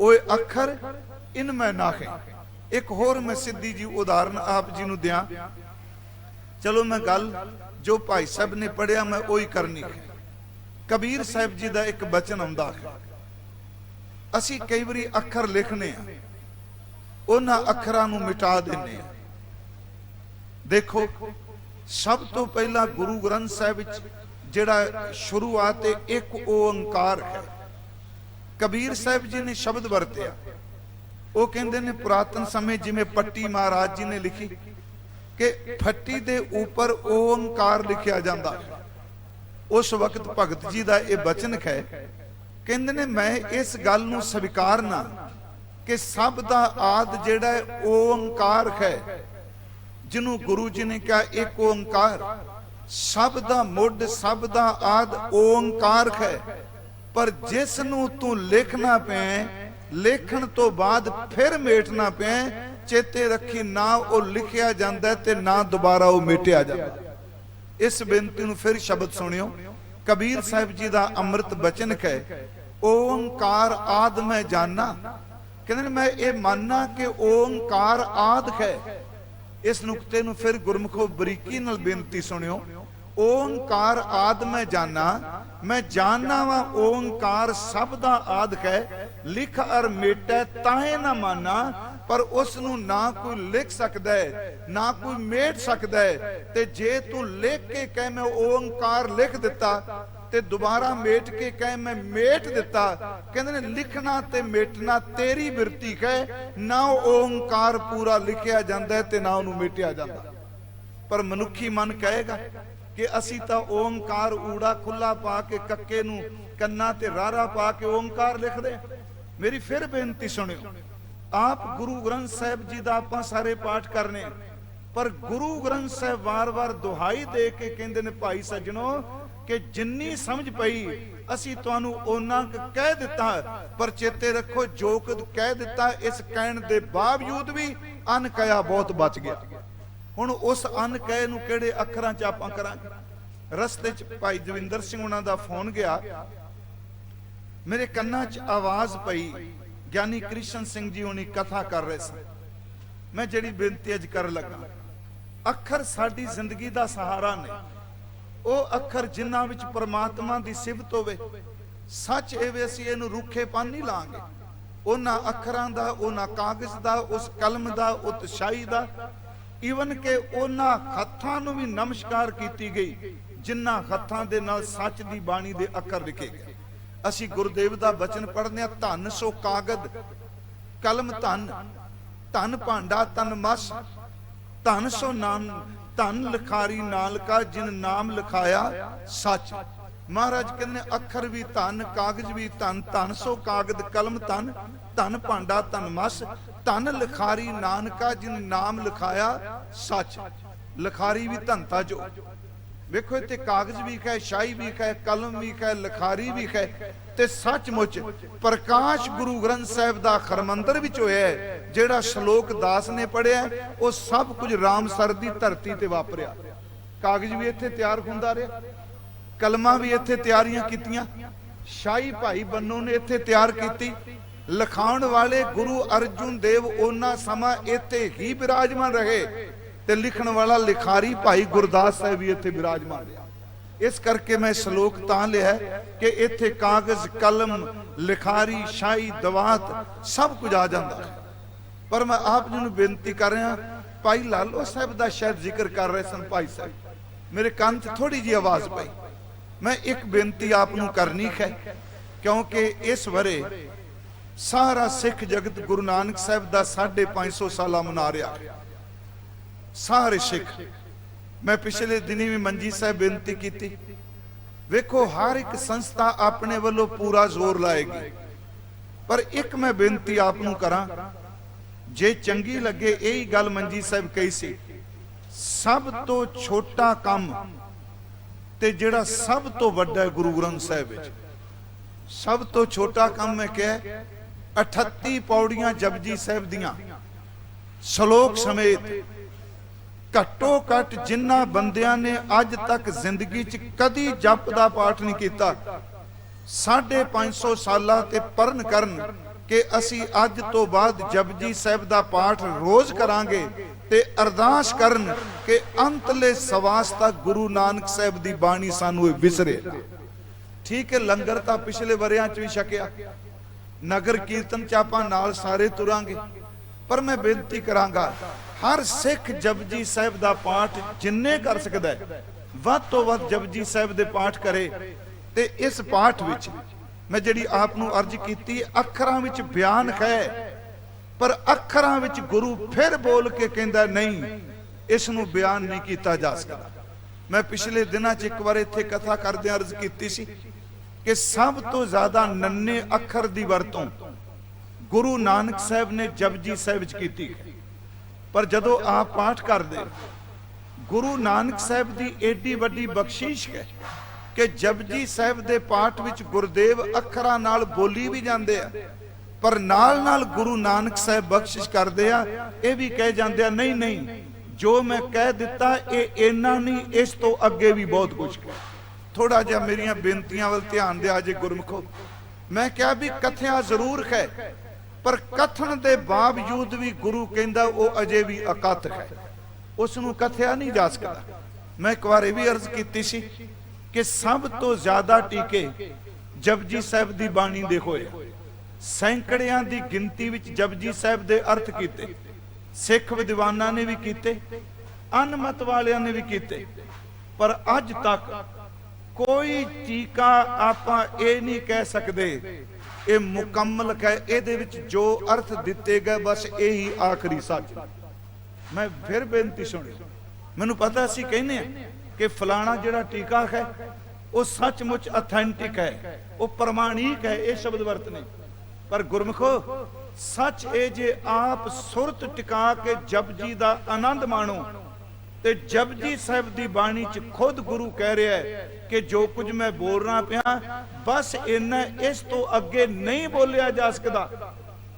ਓਏ ਅੱਖਰ, ਇਨ ਮੈਂ ਨਾਖੇ ਇੱਕ ਹੋਰ ਮੈਂ ਸਿੱਧੀ ਜੀ ਉਦਾਹਰਨ ਆਪ ਜੀ ਨੂੰ ਦਿਆਂ। ਚਲੋ ਮੈਂ ਗੱਲ ਜੋ ਭਾਈ ਸਾਹਿਬ ਨੇ ਪੜਿਆ ਮੈਂ ਉਹੀ ਕਰਨੀ ਹੈ। ਕਬੀਰ ਸਾਹਿਬ ਜੀ ਦਾ ਇੱਕ ਬਚਨ ਆਉਂਦਾ ਹੈ। ਅਸੀਂ ਕਈ ਵਾਰੀ ਅੱਖਰ ਲਿਖਨੇ ਆ। ਉਹਨਾਂ ਅੱਖਰਾਂ ਨੂੰ ਮਿਟਾ ਦਿੰਨੇ ਆ। ਦੇਖੋ, ਸਭ ਤੋਂ ਪਹਿਲਾਂ ਗੁਰੂ ਗ੍ਰੰਥ ਸਾਹਿਬ ਵਿੱਚ ਜਿਹੜਾ ਸ਼ੁਰੂਆਤ ਹੈ ਇੱਕ ਓੰਕਾਰ ਹੈ। ਕਬੀਰ ਸਾਹਿਬ ਜੀ ਨੇ ਸ਼ਬਦ ਵਰਤਿਆ। ਉਹ ਕਹਿੰਦੇ ਨੇ ਪੁਰਾਤਨ ਸਮੇਂ ਜਿਵੇਂ ਪੱਟੀ ਮਹਾਰਾਜ ਜੀ ਨੇ ਲਿਖੀ ਕਿ ਫੱਟੀ ਦੇ ਉੱਪਰ ਓੰਕਾਰ ਲਿਖਿਆ ਜਾਂਦਾ ਹੈ। ਉਸ ਵਕਤ ਭਗਤ ਜੀ ਦਾ ਇਹ ਬਚਨ ਹੈ ਕਹਿੰਦੇ ਨੇ, ਮੈਂ ਇਸ ਗੱਲ ਨੂੰ ਸਵੀਕਾਰਨਾ ਕਿ ਸਭ ਦਾ ਆਦ ਜਿਹੜਾ ਹੈ ਓੰਕਾਰ ਹੈ ਜਿਹਨੂੰ ਗੁਰੂ ਜੀ ਨੇ ਕਿਹਾ, ਇੱਕ ਓੰਕਾਰ। ਸਭ ਦਾ ਮੁੱਢ, ਸਭ ਦਾ ਆਦ ਓੰਕਾਰ ਹੈ ਪਰ ਜਿਸ ਨੂੰ ਤੂੰ ਲਿਖਣਾ ਪੈ ਲੇਖਣ ਤੋਂ ਬਾਅਦ ਫਿਰ ਮੇਟਣਾ ਪੈ ਚੇਤੇ ਰੱਖੀ ਨਾ ਉਹ ਲਿਖਿਆ ਜਾਂਦਾ ਤੇ ਨਾ ਦੁਬਾਰਾ ਉਹ ਮਿਟਿਆ ਜਾਂਦਾ। ਇਸ ਬੇਨਤੀ ਨੂੰ ਫਿਰ ਸ਼ਬਦ ਸੁਣਿਓ। ਕਬੀਰ ਸਾਹਿਬ ਜੀ ਦਾ ਅੰਮ੍ਰਿਤ ਬਚਨ ਹੈ ਓੰਕਾਰ ਆਦ ਮੈਂ ਜਾਣਾ ਕਹਿੰਦੇ ਮੈਂ ਇਹ ਮੰਨਣਾ ਕਿ ਓੰਕਾਰ ਆਦ ਹੈ। ਇਸ ਨੁਕਤੇ ਨੂੰ ਫਿਰ ਗੁਰਮੁਖੋ ਬਰੀਕੀ ਨਾਲ ਬੇਨਤੀ ਸੁਣਿਓ। ਓੰਕਾਰ ਆਦ ਮੈਂ ਜਾਣਾ ਮੈਂ ਜਾਣਨਾ ਵਾ, ਓੰਕਾਰ ਸਭ ਦਾ ਆਦ ਹੈ। ਲਿਖ ਅਰ ਮੇਟੈ, ਤਾਹੇ ਨਾ ਮਾਨਾ। ਪਰ ਉਸ ਨੂੰ ਨਾ ਕੋਈ ਲਿਖ ਸਕਦਾ ਹੈ, ਨਾ ਕੋਈ ਮੇਟ ਸਕਦਾ ਹੈ। ਤੇ ਜੇ ਤੂੰ ਲਿਖ ਕੇ ਕਹਿ ਮੈਂ ਓੰਕਾਰ ਲਿਖ ਦਿੱਤਾ, ਤੇ ਦੁਬਾਰਾ ਮੇਟ ਕੇ ਕਹੇ ਮੈਂ ਮੇਟ ਦਿੱਤਾ, ਕਹਿੰਦੇ ਨੇ ਲਿਖਣਾ ਤੇ ਮੇਟਣਾ ਤੇਰੀ ਬਿਰਤੀ ਹੈ ਨਾ ਓੰਕਾਰ ਪੂਰਾ ਲਿਖਿਆ ਜਾਂਦਾ ਤੇ ਨਾ ਉਹਨੂੰ ਮੇਟਿਆ ਜਾਂਦਾ। ਪਰ ਮਨੁੱਖੀ ਮਨ ਕਹੇਗਾ ਕਿ ਅਸੀਂ ਤਾਂ ਓੰਕਾਰ ਊੜਾ ਖੁੱਲਾ ਪਾ ਕੇ ਕੱਕੇ ਨੂੰ ਕੰਨਾਂ ਤੇ ਰਾਰਾ ਪਾ ਕੇ ਓੰਕਾਰ ਲਿਖਦੇ ਮੇਰੀ ਫਿਰ ਬੇਨਤੀ ਸੁਣਿਓ ਆਪ ਗੁਰੂ ਗ੍ਰੰਥ ਸਾਹਿਬ ਜੀ ਦਾ ਆਪਾਂ ਸਾਰੇ ਪਾਠ ਕਰਨੇ ਪਰ ਗੁਰੂ ਗ੍ਰੰਥ ਸਾਹਿਬ ਵਾਰ-ਵਾਰ ਦੁਹਾਈ ਦੇ ਕੇ ਕਹਿੰਦੇ ਨੇ, ਭਾਈ ਸੱਜਣੋ, ਕਿ ਜਿੰਨੀ ਸਮਝ ਪਈ, ਅਸੀਂ ਤੁਹਾਨੂੰ ਉਹਨਾਂ ਕਹਿ ਦਿੱਤਾ। ਪਰ ਚੇਤੇ ਰੱਖੋ, ਜੋ ਕੁਝ ਕਹਿ ਦਿੱਤਾ, ਇਸ ਕਹਿਣ ਦੇ ਬਾਵਜੂਦ ਵੀ ਅਨ ਕਹਿਆ ਬਹੁਤ ਬਚ ਗਿਆ। ਹੁਣ ਉਸ ਅਨ ਕਹਿ ਨੂੰ ਕਿਹੜੇ ਅੱਖਰਾਂ 'ਚ ਆਪਾਂ ਕਰਾਂਗੇ? ਰਸਤੇ 'ਚ ਭਾਈ ਦਵਿੰਦਰ ਸਿੰਘ ਉਹਨਾਂ ਦਾ ਫੋਨ ਗਿਆ। ਮੇਰੇ ਕੰਨਾਂ 'ਚ ਆਵਾਜ਼ ਪਈ ਗਿਆਨੀ ਕ੍ਰਿਸ਼ਨ ਸਿੰਘ ਜੀ ਹੁਣੀ ਕਥਾ ਕਰ ਰਹੇ ਸਨ। ਮੈਂ ਜਿਹੜੀ ਬੇਨਤੀ ਅੱਜ ਕਰਨ ਲੱਗਾ, ਅੱਖਰ ਸਾਡੀ ਜ਼ਿੰਦਗੀ ਦਾ ਸਹਾਰਾ ਨੇ। ਉਹ ਅੱਖਰ ਜਿਨ੍ਹਾਂ ਵਿੱਚ ਪ੍ਰਮਾਤਮਾ ਦੀ ਸਿਫਤ ਹੋਵੇ, ਸੱਚ ਇਹ ਵੀ ਅਸੀਂ ਇਹਨੂੰ ਰੁੱਖੇਪਨ ਨਹੀਂ ਲਾਂਗੇ। ਉਹਨਾਂ ਅੱਖਰਾਂ ਦਾ, ਉਹਨਾਂ ਕਾਗਜ਼ ਦਾ, ਉਸ ਕਲਮ ਦਾ, ਉਤਸ਼ਾਹੀ ਦਾ, ਈਵਨ ਕਿ ਉਹਨਾਂ ਹੱਥਾਂ ਨੂੰ ਵੀ ਨਮਸਕਾਰ ਕੀਤੀ ਗਈ, ਜਿਨ੍ਹਾਂ ਹੱਥਾਂ ਦੇ ਨਾਲ ਸੱਚ ਦੀ ਬਾਣੀ ਦੇ ਅੱਖਰ ਲਿਖੇ ਗਏ। ਅਸੀਂ ਗੁਰਦੇਵ ਦਾ ਬਚਨ ਪੜ੍ਹਦੇ ਆ ਧੰਨ ਸੋ ਕਾਗਦ, ਕਲਮ ਧੰਨ ਧੰਨ ਭਾਂਡਾ ਤਨ ਮਸ, ਧੰਨ ਸੋ ਨਾਮ, ਧੰਨ ਲਿਖਾਰੀ ਨਾਲਕਾ, ਜਿਨ ਨਾਮ ਲਿਖਾਇਆ ਸੱਚ। ਮਹਾਰਾਜ ਕਹਿੰਦੇ ਅੱਖਰ ਵੀ ਧੰਨ, ਕਾਗਜ਼ ਵੀ ਧੰਨ ਧੰਨ ਸੋ ਕਾਗਦ, ਕਲਮ ਧਨ ਧਨ ਭਾਂਡਾ, ਧੰਨ ਮਸ, ਧੰਨ ਲਿਖਾਰੀ ਨਾਨਕਾ, ਜਿਨ ਨਾਮ ਲਿਖਾਇਆ ਸੱਚ। ਲਿਖਾਰੀ ਵੀ ਧੰਤਾ ਜੋ। ਵੇਖੋ ਇੱਥੇ ਕਾਗਜ਼ ਵੀ ਹੈ ਸ਼ਾਹੀ ਵੀ ਹੈ ਕਲਮ ਵੀ ਹੈ ਲਿਖਾਰੀ ਵੀ ਹੈ ਤੇ ਸੱਚਮੁੱਚ ਪ੍ਰਕਾਸ਼ ਗੁਰੂ ਗ੍ਰੰਥ ਸਾਹਿਬ ਦਾ ਖਰਮੰਦਰ ਵਿੱਚ ਹੋਇਆ ਜਿਹੜਾ ਸ਼ਲੋਕ ਦਾਸ ਨੇ ਪੜਿਆ ਉਹ ਸਭ ਕੁਝ ਰਾਮਸਰ ਦੀ ਧਰਤੀ ਤੇ ਵਾਪਰਿਆ। ਕਾਗਜ਼ ਵੀ ਇੱਥੇ ਤਿਆਰ ਹੁੰਦਾ ਰਿਹਾ, ਕਲਮਾਂ ਵੀ ਇੱਥੇ ਤਿਆਰੀਆਂ ਕੀਤੀਆਂ, ਸ਼ਾਹੀ ਭਾਈ ਬੰਨੋ ਨੇ ਇੱਥੇ ਤਿਆਰ ਕੀਤੀ। ਲਿਖਾਉਣ ਵਾਲੇ ਗੁਰੂ ਅਰਜੁਨ ਦੇਵ ਉਹਨਾਂ ਸਮਾਂ ਇੱਥੇ ਹੀ ਬਿਰਾਜਮਾਨ ਰਹੇ। ਤੇ ਲਿਖਣ ਵਾਲਾ ਲਿਖਾਰੀ ਭਾਈ ਗੁਰਦਾਸ ਸਾਹਿਬ ਵੀ ਇੱਥੇ ਵਿਰਾਜਮਾਨ ਰਿਹਾ। ਇਸ ਕਰਕੇ ਮੈਂ ਸ਼ਲੋਕ ਤਾਂ ਲਿਆ ਕਿ ਇੱਥੇ ਕਾਗਜ਼, ਕਲਮ, ਲਿਖਾਰੀ, ਸ਼ਾਹੀ, ਦਵਾਤ ਸਭ ਕੁਝ ਆ ਜਾਂਦਾ ਹੈ। ਪਰ ਮੈਂ ਆਪ ਜੀ ਨੂੰ ਬੇਨਤੀ ਕਰ ਰਿਹਾ, ਭਾਈ ਲਾਲੋ ਸਾਹਿਬ ਦਾ ਸ਼ਾਇਦ ਜ਼ਿਕਰ ਕਰ ਰਹੇ ਸਨ ਭਾਈ ਸਾਹਿਬ। ਮੇਰੇ ਕੰਨ 'ਚ ਥੋੜੀ ਜੀ ਆਵਾਜ਼ ਪਈ। ਮੈਂ ਇੱਕ ਬੇਨਤੀ ਆਪ ਨੂੰ ਕਰਨੀ ਹੈ, ਕਿਉਂਕਿ ਇਸ ਵਰੇ ਸਾਰਾ ਸਿੱਖ ਜਗਤ ਗੁਰੂ ਨਾਨਕ ਸਾਹਿਬ ਦਾ 550 ਸਾਲਾ ਮਨਾ ਰਿਹਾ। ਸਾਰੇ ਸਿੱਖ। ਮੈਂ ਪਿਛਲੇ ਦਿਨੀ ਵੀ ਮੰਜੀ ਸਾਹਿਬ ਬੇਨਤੀ ਕੀਤੀ। ਵੇਖੋ, ਹਰ ਇੱਕ ਸੰਸਥਾ ਆਪਣੇ ਵੱਲੋਂ ਪੂਰਾ ਜ਼ੋਰ ਲਾਏਗੀ। ਪਰ ਇੱਕ ਮੈਂ ਬੇਨਤੀ ਆਪ ਨੂੰ ਕਰਾਂ, ਜੇ ਚੰਗੀ ਲੱਗੇ ਇਹੀ ਗੱਲ ਮੰਜੀ ਸਾਹਿਬ ਕਹੀ ਸੀ, ਸਭ ਤੋਂ ਛੋਟਾ ਕੰਮ ਤੇ ਜਿਹੜਾ ਸਭ ਤੋਂ ਵੱਡਾ ਹੈ ਗੁਰੂ ਗ੍ਰੰਥ ਸਾਹਿਬ ਵਿੱਚ। ਸਭ ਤੋਂ ਛੋਟਾ ਕੰਮ ਮੈਂ ਕਿਹਾ 38 ਪੌੜੀਆਂ ਜਪਜੀ ਸਾਹਿਬ ਦੀਆਂ, ਸ਼ਲੋਕ ਸਮੇਤ ਘੱਟੋ ਘੱਟ ਜਿਨ੍ਹਾਂ ਬੰਦਿਆਂ ਨੇ ਅੱਜ ਤੱਕ ਜ਼ਿੰਦਗੀ 'ਚ ਕਦੀ ਜਪ ਦਾ ਪਾਠ ਨਹੀਂ ਕੀਤਾ। 550 ਸਾਲਾਂ ਤੇ ਪਰਨ ਕਰਨ ਕਿ ਅਸੀਂ ਅੱਜ ਤੋਂ ਬਾਅਦ ਜਪਜੀ ਸਾਹਿਬ ਦਾ ਪਾਠ ਰੋਜ਼ ਕਰਾਂਗੇ ਤੇ ਅਰਦਾਸ ਕਰਨ ਕਿ ਅੰਤਲੇ ਸਵਾਸ ਤੱਕ ਗੁਰੂ ਨਾਨਕ ਸਾਹਿਬ ਦੀ ਬਾਣੀ ਸਾਨੂੰ ਵਿਸਰੇ। ਠੀਕ ਹੈ, ਲੰਗਰ ਤਾਂ ਪਿਛਲੇ ਵਰਿਆਂ 'ਚ ਵੀ ਛਕਿਆ। ਨਗਰ ਕੀਰਤਨ 'ਚ ਆਪਾਂ ਨਾਲ ਸਾਰੇ ਤੁਰਾਂਗੇ, ਪਰ ਮੈਂ ਬੇਨਤੀ ਕਰਾਂਗਾ ਹਰ ਸਿੱਖ ਜਪਜੀ ਸਾਹਿਬ ਦਾ ਪਾਠ ਜਿੰਨੇ ਕਰ ਸਕਦਾ ਹੈ, ਵੱਧ ਤੋਂ ਵੱਧ ਜਪਜੀ ਸਾਹਿਬ ਦੇ ਪਾਠ ਕਰੇ। ਤੇ ਇਸ ਪਾਠ ਵਿੱਚ ਮੈਂ ਜਿਹੜੀ ਆਪ ਨੂੰ ਅਰਜ਼ ਕੀਤੀ, ਅੱਖਰਾਂ ਵਿੱਚ ਬਿਆਨ ਹੈ, ਪਰ ਅੱਖਰਾਂ ਵਿੱਚ ਗੁਰੂ ਫਿਰ ਬੋਲ ਕੇ ਕਹਿੰਦਾ, ਨਹੀਂ ਇਸ ਨੂੰ ਬਿਆਨ ਨਹੀਂ ਕੀਤਾ ਜਾ ਸਕਦਾ। ਮੈਂ ਪਿਛਲੇ ਦਿਨਾਂ 'ਚ ਇੱਕ ਵਾਰ ਇੱਥੇ ਕਥਾ ਕਰਦਿਆਂ ਅਰਜ਼ ਕੀਤੀ ਸੀ ਕਿ ਸਭ ਤੋਂ ਜ਼ਿਆਦਾ ਨੰਨੇ ਅੱਖਰ ਦੀ ਵਰਤੋਂ ਗੁਰੂ ਨਾਨਕ ਸਾਹਿਬ ਨੇ ਜਪਜੀ ਸਾਹਿਬ ਵਿੱਚ ਕੀਤੀ ਪਰ ਜਦੋਂ ਆਪ ਪਾਠ ਕਰਦੇ, ਗੁਰੂ ਨਾਨਕ ਸਾਹਿਬ ਦੀ ਏਡੀ ਵੱਡੀ ਬਖਸ਼ਿਸ਼ ਹੈ ਕਿ ਜਪਜੀ ਸਾਹਿਬ ਦੇ ਪਾਠ ਵਿੱਚ ਗੁਰਦੇਵ ਅੱਖਰਾਂ ਨਾਲ ਬੋਲੀ ਵੀ ਜਾਂਦੇ ਆ, ਪਰ ਨਾਲ ਨਾਲ ਗੁਰੂ ਨਾਨਕ ਸਾਹਿਬ ਬਖਸ਼ਿਸ਼ ਕਰਦੇ ਆ, ਇਹ ਵੀ ਕਹਿ ਜਾਂਦੇ ਆ, ਨਹੀਂ ਨਹੀਂ, ਜੋ ਮੈਂ ਕਹਿ ਦਿੱਤਾ, ਇਹ ਇੰਨਾ ਨਹੀਂ, ਇਸ ਤੋਂ ਅੱਗੇ ਵੀ ਬਹੁਤ ਕੁਝ ਹੈ। ਥੋੜਾ ਜਿਹਾ ਮੇਰੀਆਂ ਬੇਨਤੀਆਂ ਵੱਲ ਧਿਆਨ ਦਿਆ ਜੇ ਗੁਰਮਖੋ। ਮੈਂ ਕਿਹਾ ਵੀ ਕਥਿਆ ਜ਼ਰੂਰ ਹੈ ਪਰ ਕਥਨ ਦੇ ਬਾਵਜੂਦ ਵੀ ਗੁਰੂ ਕਹਿੰਦਾ ਉਹ ਅਜੇ ਵੀ ਅਕਥ ਹੈ। ਉਸ ਨੂੰ ਕਥਿਆ ਨਹੀਂ ਜਾ ਸਕਦਾ। ਮੈਂ ਇੱਕ ਵਾਰ ਇਹ ਵੀ ਅਰਜ਼ ਕੀਤੀ ਸੀ ਕਿ ਸਭ ਤੋਂ ਜ਼ਿਆਦਾ ਟੀਕੇ ਜਪਜੀ ਸਾਹਿਬ ਦੀ ਬਾਣੀ ਦੇ ਹੋਏ ਸੈਂਕੜਿਆਂ ਦੀ ਗਿਣਤੀ ਵਿੱਚ ਜਪਜੀ ਸਾਹਿਬ ਦੇ ਅਰਥ ਕੀਤੇ। ਸਿੱਖ ਵਿਦਵਾਨਾਂ ਨੇ ਵੀ ਕੀਤੇ, ਅਨਮਤ ਵਾਲਿਆਂ ਨੇ ਵੀ ਕੀਤੇ। ਪਰ ਅੱਜ ਤੱਕ ਕੋਈ ਟੀਕਾ ਆਪਾਂ ਇਹ ਨਹੀਂ ਕਹਿ ਸਕਦੇ। ਇਹ ਮੁਕੰਮਲ ਹੈ ਇਹਦੇ ਵਿੱਚ ਜੋ ਅਰਥ ਦਿੱਤੇ ਗਏ, ਬਸ ਇਹੀ ਆਖਰੀ ਸੱਚ। ਮੈਂ ਫਿਰ ਬੇਨਤੀ ਸੁਣੀ ਮੈਨੂੰ ਪਤਾ ਸੀ ਕਹਿੰਦੇ ਆ ਕਿ ਫਲਾਣਾ ਜਿਹੜਾ ਟੀਕਾ ਹੈ, ਉਹ ਸੱਚਮੁੱਚ ਅਥੈਂਟਿਕ ਹੈ। ਉਹ ਪ੍ਰਮਾਣਿਕ ਹੈ, ਇਹ ਸ਼ਬਦ ਵਰਤਨੇ ਪਰ ਗੁਰਮਖੋ, ਸੱਚ ਇਹ ਜੇ ਆਪ ਸੁਰਤ ਟਿਕਾ ਕੇ ਜਪਜੀ ਦਾ ਆਨੰਦ ਮਾਣੋ, ਤੇ ਜਪਜੀ ਸਾਹਿਬ ਦੀ ਬਾਣੀ ਚ ਖੁਦ ਗੁਰੂ ਕਹਿ ਰਿਹਾ ਹੈ ਕਿ ਜੋ ਕੁਝ ਮੈਂ ਬੋਲਣਾ ਪਿਆ, ਬਸ ਇੰਨਾ ਇਸ ਤੋਂ ਅੱਗੇ ਨਹੀਂ ਬੋਲਿਆ ਜਾ ਸਕਦਾ।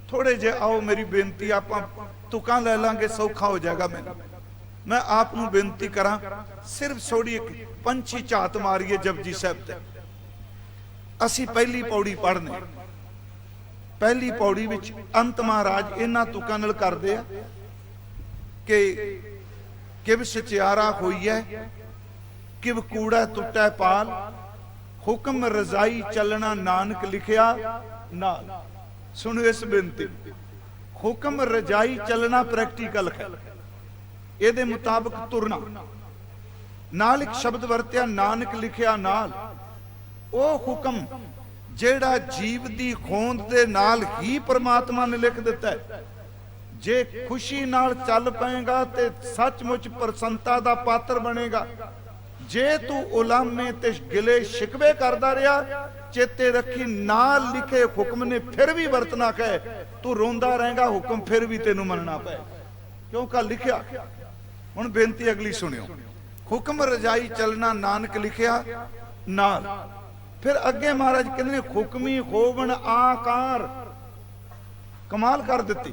ਥੋੜੇ ਜੇ ਆਓ ਮੇਰੀ ਬੇਨਤੀ, ਆਪਾਂ ਤੁਕਾਂ ਲੈ ਲਾਂਗੇ, ਸੌਖਾ ਹੋ ਜਾਏਗਾ ਮੈਨੂੰ। ਮੈਂ ਆਪ ਨੂੰ ਬੇਨਤੀ ਕਰਾਂ, ਸਿਰਫ ਥੋੜੀ ਇੱਕ ਪੰਛੀ ਝਾਤ ਮਾਰੀਏ ਜਪਜੀ ਸਾਹਿਬ ਤੇ। ਅਸੀਂ ਪਹਿਲੀ ਪੌੜੀ ਪੜ੍ਹਨੇ ਪਹਿਲੀ ਪੌੜੀ ਵਿੱਚ ਅੰਤ ਮਹਾਰਾਜ ਇਹਨਾਂ ਤੁਕਾਂ ਨਾਲ ਕਰਦੇ ਆ ਕਿ ਕਿਵ ਸਚਿਆਰਾ ਹੋਈ ਹੈ ਕਿ ਕੂੜਾ ਟੁੱਟੈ ਪਾਲ, ਹੁਕਮ ਰਜ਼ਾਈ ਚੱਲਣਾ ਨਾਨਕ ਲਿਖਿਆ ਨਾਲ। ਸੁਣੋ ਇਸ ਬੇਨਤੀ, ਹੁਕਮ ਰਜਾਈ ਚੱਲਣਾ ਪ੍ਰੈਕਟੀਕਲ ਹੈ। ਇਹਦੇ ਮੁਤਾਬਕ ਤੁਰਨਾ। ਨਾਲ ਇੱਕ ਸ਼ਬਦ ਵਰਤਿਆ, ਨਾਨਕ ਲਿਖਿਆ ਨਾਲ। ਉਹ ਹੁਕਮ ਜਿਹੜਾ ਜੀਵ ਦੀ ਹੋਂਦ ਦੇ ਨਾਲ ਹੀ ਪ੍ਰਮਾਤਮਾ ਨੇ ਲਿਖ ਦਿੱਤਾ ਹੈ। ਜੇ ਖੁਸ਼ੀ ਨਾਲ ਚੱਲ ਪਏਗਾ ਤੇ ਸੱਚਮੁੱਚ ਪ੍ਰਸੰਤਾ ਦਾ ਪਾਤਰ ਬਣੇਗਾ। ਜੇ ਤੂੰ ਉਲਾਮੇ ਤੇ ਗਿਲੇ ਸ਼ਿਕਵੇ ਕਰਦਾ ਰਿਹਾ, ਚੇਤੇ ਰੱਖੀ ਨਾਲ ਲਿਖੇ ਹੁਕਮ ਨੇ ਫਿਰ ਵੀ ਵਰਤਣਾ ਕਹੇ। ਤੂੰ ਰੋਂਦਾ ਰਹੇਗਾ, ਹੁਕਮ ਫਿਰ ਵੀ ਤੈਨੂੰ ਮੰਨਣਾ ਪਏ ਕਿਉਂ ਕਾ ਲਿਖਿਆ? ਹੁਣ ਬੇਨਤੀ ਅਗਲੀ ਸੁਣਿਓ। ਹੁਕਮ ਰਜਾਈ ਚਲਣਾ ਨਾਨਕ ਲਿਖਿਆ, ਨਾਲ। ਫਿਰ ਅੱਗੇ ਮਹਾਰਾਜ ਕਹਿੰਦੇ ਨੇ, ਹੁਕਮੀ ਹੋਵਣ ਆਕਾਰ। ਕਮਾਲ ਕਰ ਦਿੱਤੀ।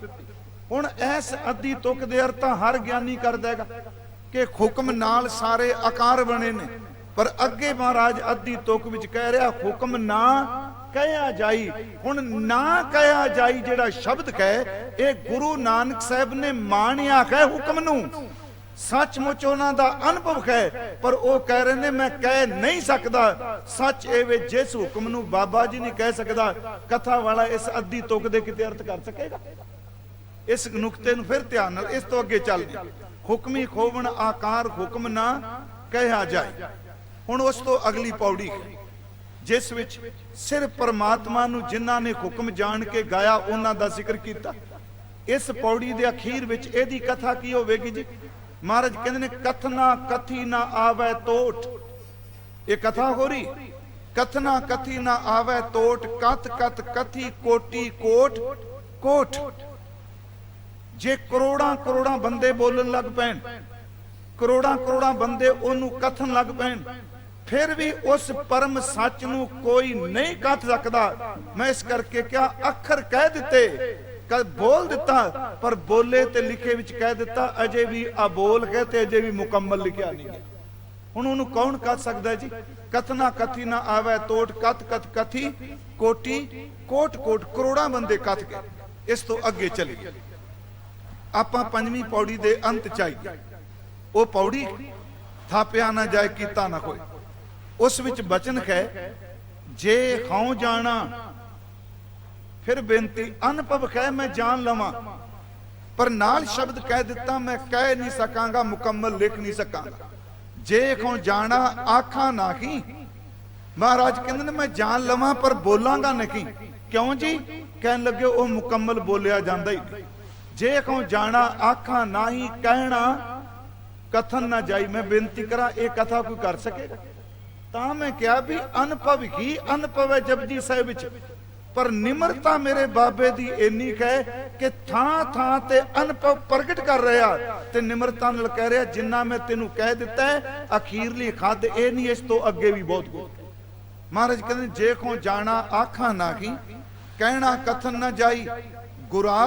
ਹੁਣ ਇਸ ਅੱਧੀ ਤੁਕ ਦੇ ਅਰਥਾਂ ਹਰ ਗਿਆਨੀ ਕਰ ਦੇਗਾ ਕਿ ਹੁਕਮ ਨਾਲ ਸਾਰੇ ਆਕਾਰ ਬਣੇ ਨੇ। ਪਰ ਅੱਗੇ ਮਹਾਰਾਜ ਅੱਧੀ ਤੁਕ ਵਿੱਚ ਕਹਿ ਰਿਹਾ, ਹੁਕਮ ਨਾ ਕਹਿਆ ਜਾਈ। ਹੁਣ ਨਾ ਕਹਿਆ ਜਾਈ ਜਿਹੜਾ ਸ਼ਬਦ ਕਹੇ, ਇਹ ਗੁਰੂ ਨਾਨਕ ਸਾਹਿਬ ਨੇ ਮਾਣਿਆ ਹੈ ਹੁਕਮ ਨੂੰ। ਸੱਚਮੁੱਚ ਉਹਨਾਂ ਦਾ ਅਨੁਭਵ ਹੈ ਪਰ ਉਹ ਕਹਿ ਰਹੇ ਨੇ, ਮੈਂ ਕਹਿ ਨਹੀਂ ਸਕਦਾ। ਸੱਚ ਇਹ ਵੇ ਜਿਸ ਹੁਕਮ ਨੂੰ ਬਾਬਾ ਜੀ ਨਹੀਂ ਕਹਿ ਸਕਦਾ, ਕਥਾ ਵਾਲਾ ਇਸ ਅੱਧੀ ਤੁਕ ਦੇ ਕਿਤੇ ਅਰਥ ਕਰ ਸਕੇਗਾ। ਇਸ ਨੁਕਤੇ ਨੂੰ ਫਿਰ ਧਿਆਨ ਨਾਲ, ਇਸ ਤੋਂ ਅੱਗੇ ਚੱਲਦੇ ਹੁਕਮੀ ਖੋਵਣ ਆਕਾਰ ਹੁਕਮ ਨਾ ਕਹਿਆ ਜਾਏ। ਹੁਣ ਉਸ ਤੋਂ ਅਗਲੀ ਪੌੜੀ ਜਿਸ ਵਿੱਚ ਸਿਰਫ ਪਰਮਾਤਮਾ ਨੂੰ ਜਿਨ੍ਹਾਂ ਨੇ ਹੁਕਮ ਜਾਣ ਕੇ ਗਾਇਆ, ਉਹਨਾਂ ਦਾ ਜ਼ਿਕਰ ਕੀਤਾ। ਇਸ ਪੌੜੀ ਦੇ ਅਖੀਰ ਵਿੱਚ ਇਹਦੀ ਕਥਾ ਕੀ ਹੋਵੇਗੀ ਜੀ? ਮਹਾਰਾਜ ਕਹਿੰਦੇ ਨੇ, ਕਥਨਾ ਕਥੀ ਨਾ ਆਵੇ ਟੋਟ ਇਹ ਕਥਾ ਹੋ ਰਹੀ? ਕਥਨਾ ਕਥੀ ਨਾ ਆਵੇ ਤੋਟ ਕਤ ਕਤ ਕਥੀ ਕੋਟੀ ਕੋਟ ਕੋਟ। ਜੇ ਕਰੋੜਾਂ ਕਰੋੜਾਂ ਬੰਦੇ ਬੋਲਣ ਲੱਗ ਪੈਣ, ਕਰੋੜਾਂ ਕਰੋੜਾਂ ਬੰਦੇ ਉਹਨੂੰ ਕਥਨ ਲੱਗ ਪੈਣ, ਫਿਰ ਵੀ ਉਸ ਪਰਮ ਸੱਚ ਨੂੰ ਕੋਈ ਨਹੀਂ ਕਥ ਸਕਦਾ। ਮੈਂ ਇਸ ਕਰਕੇ ਕਿਹਾ, ਅੱਖਰ ਕਹਿ ਦਿੱਤੇ ਕਦ ਬੋਲ ਦਿੱਤਾ, ਪਰ ਬੋਲੇ ਤੇ ਲਿਖੇ ਵਿੱਚ ਕਹਿ ਦਿੱਤਾ, ਅਜੇ ਵੀ ਅਬੋਲ ਹੈ ਤੇ ਅਜੇ ਵੀ ਮੁਕੰਮਲ ਲਿਖਿਆ ਨਹੀਂ ਗਿਆ। ਹੁਣ ਉਹਨੂੰ ਕੌਣ ਕੱਥ ਸਕਦਾ ਜੀ? ਕਥਨਾ ਕਥੀ ਨਾ ਆਵੇ, ਤੋਟ ਕਤ ਕਤ ਕਥੀ, ਕੋਟੀ, ਕੋਟ ਕੋਟ ਕਰੋੜਾਂ ਬੰਦੇ ਕਥ ਗਏ। ਇਸ ਤੋਂ ਅੱਗੇ ਚਲੀਏ ਆਪਾਂ ਪੰਜਵੀਂ ਪੌੜੀ ਦੇ ਅੰਤ ਚ ਆਈਏ। ਉਹ ਪੌੜੀ ਥਾਪਿਆ ਨਾ ਜਾਏ, ਕੀਤਾ ਨਾ ਕੋਈ। ਉਸ ਵਿੱਚ ਬਚਨ ਹੈ, ਜੇ ਹਉ ਜਾਣਾ, ਫਿਰ ਬੇਨਤੀ ਅਨੁਭਵ ਹੈ ਮੈਂ ਜਾਣ ਲਵਾਂ। ਪਰ ਨਾਲ ਸ਼ਬਦ ਕਹਿ ਦਿੱਤਾ, ਮੈਂ ਕਹਿ ਨਹੀਂ ਸਕਾਂਗਾ, ਮੁਕੰਮਲ ਲਿਖ ਨਹੀਂ ਸਕਾਂਗਾ। ਜੇ ਕੋ ਜਾਣਾ, ਆਖਾਂ ਨਾ ਕੀ ਮਹਾਰਾਜ ਕਹਿੰਦੇ ਨੇ, ਮੈਂ ਜਾਣ ਲਵਾਂ, ਪਰ ਬੋਲਾਂਗਾ ਨਹੀਂ। ਕਿਉਂ ਜੀ? ਕਹਿਣ ਲੱਗੇ ਉਹ ਮੁਕੰਮਲ ਬੋਲਿਆ ਜਾਂਦਾ ਹੀ ਜੇ ਕੋ ਜਾਣਾ, ਆਖਾਂ ਨਹੀਂ, ਕਹਿਣਾ, ਕਥਨ ਨਾ ਜਾਈ, ਮੈਂ ਬੇਨਤੀ ਕਰਾਂ, ਇਹ ਕਥਾ ਕੋਈ ਕਰ ਸਕੇਗਾ? ਤਾਂ ਮੈਂ ਕਿਹਾ ਵੀ ਅਨੁਭਵ ਹੀ ਅਨੁਭਵ ਹੈ ਜਪਜੀ ਸਾਹਿਬ ਵਿੱਚ। ਪਰ ਨਿਮਰਤਾ ਮੇਰੇ ਬਾਬੇ ਦੀ ਇੰਨੀ ਹੈ ਕਿ ਥਾਂ ਥਾਂ ਤੇ ਅਨੁਭਵ ਪ੍ਰਗਟ ਕਰ ਰਿਹਾ ਤੇ ਨਿਮਰਤਾ ਨਾਲ ਕਹਿ ਰਿਹਾ, ਜਿੰਨਾ ਮੈਂ ਤੈਨੂੰ ਕਹਿ ਦਿੱਤਾ ਹੈ, ਅਖੀਰਲੀ ਖੱਦ ਇਹ ਨਹੀਂ, ਇਸ ਤੋਂ ਅੱਗੇ ਵੀ ਬਹੁਤ ਕੁਝ। ਮਹਾਰਾਜ ਕਹਿੰਦੇ, ਜੇ ਕੋ ਜਾਣਾ, ਆਖਾਂ ਨਾ ਕੀ ਕਹਿਣਾ, ਕਥਨ ਨਾ ਜਾਈ, ਗੁਰਾ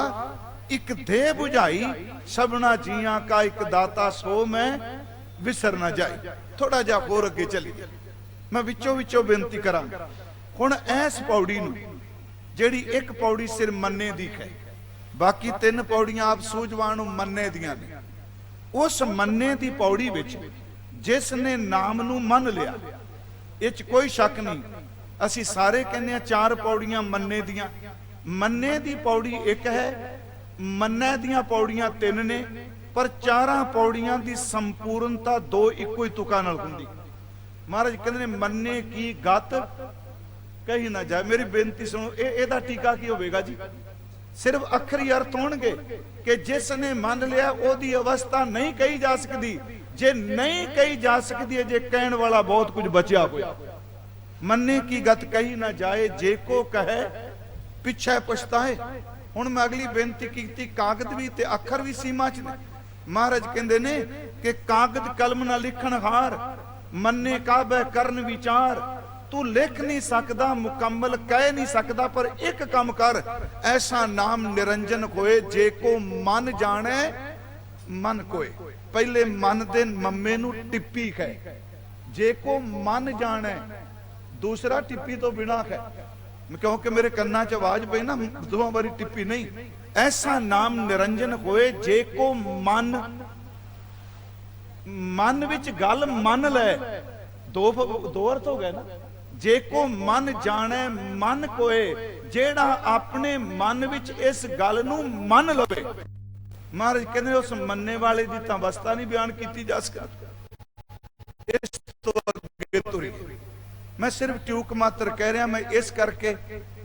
ਇੱਕ ਦੇ 부ਝਾਈ ਸਭਨਾ ਜੀਆਂ ਕਾ ਇੱਕ ਦਾਤਾ ਸੋ ਮੈਂ ਵਿਸਰ ਨਾ ਜਾਈ। ਥੋੜਾ ਜਿਹਾ ਹੋਰ ਅੱਗੇ ਚੱਲੀਏ। ਮੈਂ ਵਿੱਚੋਂ ਵਿੱਚੋਂ ਬੇਨਤੀ ਕਰਾਂ ਹੁਣ ਐਸ ਪੌੜੀ ਨੂੰ, ਜਿਹੜੀ ਇੱਕ ਪੌੜੀ ਸਿਰ ਮੰਨੇ ਦੀ ਹੈ, ਬਾਕੀ ਤਿੰਨ ਪੌੜੀਆਂ ਆਪ ਸੂਝਵਾਨ ਨੂੰ ਮੰਨੇ ਦੀਆਂ ਨੇ, ਉਸ ਮੰਨੇ ਦੀ ਪੌੜੀ ਵਿੱਚ ਜਿਸ ਨੇ ਨਾਮ ਨੂੰ ਮੰਨ ਲਿਆ, ਇਹ ਚ ਕੋਈ ਸ਼ੱਕ ਨਹੀਂ, ਅਸੀਂ ਸਾਰੇ ਕਹਿੰਦੇ ਆ ਚਾਰ ਪੌੜੀਆਂ ਮੰਨੇ ਦੀਆਂ। ਮੰਨੇ ਦੀ ਪੌੜੀ ਇੱਕ ਹੈ ਮੰਨੇ ਦੀਆਂ ਪੌੜੀਆਂ ਤਿੰਨ ਨੇ, ਪਰ ਚਾਰਾਂ ਪੌੜੀਆਂ ਦੀ ਸੰਪੂਰਨਤਾ ਦੋ ਇੱਕੋ ਹੀ ਤੁਕਾਂ ਨਾਲ ਹੁੰਦੀ। ਮਹਾਰਾਜ ਕਹਿੰਦੇ ਨੇ, ਮੰਨੇ ਕੀ ਗਤ? ਕਹੀ ਨਾ ਜਾਏ। ਮੇਰੀ ਬੇਨਤੀ ਸੁਣੋ, ਇਹ ਇਹਦਾ ਟੀਕਾ ਕੀ ਹੋਵੇਗਾ ਜੀ? ਸਿਰਫ ਅੱਖਰੀ ਅਰਥ ਹੋਣਗੇ ਕਿ ਜਿਸ ਨੇ ਮੰਨ ਲਿਆ, ਉਹਦੀ ਅਵਸਥਾ ਨਹੀਂ ਕਹੀ ਜਾ ਸਕਦੀ। ਜੇ ਨਹੀਂ ਕਹੀ ਜਾ ਸਕਦੀ ਜੇ ਕਹਿਣ ਵਾਲਾ ਬਹੁਤ ਕੁਝ ਬਚਿਆ ਹੋਇਆ। ਮੰਨੇ ਕੀ ਗਤ? ਕਹੀ ਨਾ ਜਾਏ। ਜੇ ਕੋ ਕਹੇ, ਪਿੱਛੇ ਪਛਤਾਏ। ਹੁਣ ਮੈਂ ਅਗਲੀ ਬੇਨਤੀ ਕੀਤੀ, ਕਾਗਜ਼ ਵੀ ਤੇ ਅੱਖਰ ਵੀ ਸੀਮਾ ਚ ਨੇ। ਮਹਾਰਾਜ ਕਹਿੰਦੇ ਨੇ ਕਿ ਕਾਗਜ਼ ਕਲਮ ਨਾਲ ਲਿਖਣ ਹਾਰ, ਮੰਨੇ ਕਾਬੇ ਕਰਨ ਵਿਚਾਰ। ਤੂੰ ਲਿਖ ਨਹੀਂ ਸਕਦਾ, ਮੁਕੰਮਲ ਕਹਿ ਨਹੀਂ ਸਕਦਾ, ਪਰ ਇੱਕ ਕੰਮ ਕਰ, ਐਸਾ ਨਾਮ ਨਿਰੰਜਨ ਹੋਏ, ਜੇ ਕੋ ਮਨ ਜਾਣੇ, ਮਨ ਕੋਏ। ਪਹਿਲੇ ਮਨ ਦੇ ਮੰਮੇ ਨੂੰ ਟਿੱਪੀ ਹੈ ਜੇ ਕੋ ਮਨ ਜਾਣੇ, ਦੂਸਰਾ ਟਿੱਪੀ ਤੋਂ ਬਿਨਾ ਹੈ ਕਿਉਂਕਿ ਮੇਰੇ ਕੰਨਾਂ 'ਚ ਆਵਾਜ਼ ਪਈ ਨਾ ਦੋ ਵਾਰੀ ਟਿੱਪੀ ਨਹੀਂ। ਐਸਾ ਨਾਮ ਨਿਰੰਜਨ ਹੋਏ ਜੇ ਕੋ ਮਨ ਮਨ ਵਿੱਚ ਗੱਲ ਮੰਨ ਲੈ। ਦੋ ਦੋ ਅਰਥ ਹੋ ਗਏ ਨਾ। ਜੇ ਕੋ ਮਨ ਜਾਣੈ, ਮਨ ਕੋਏ, ਜਿਹੜਾ ਆਪਣੇ ਮਨ ਵਿੱਚ ਇਸ ਗੱਲ ਨੂੰ ਮੰਨ ਲਵੇ। ਮਹਾਰਾਜ ਕਹਿੰਦੇ, ਉਸ ਮੰਨੇ ਵਾਲੇ ਦੀ ਤਾਂ ਅਵਸਥਾ ਨਹੀਂ ਬਿਆਨ ਕੀਤੀ ਜਾ ਸਕਦੀ। ਮੈਂ ਸਿਰਫ ਟਿਊਕ ਮਾਤਰ ਕਹਿ ਰਿਹਾ, ਮੈਂ ਇਸ ਕਰਕੇ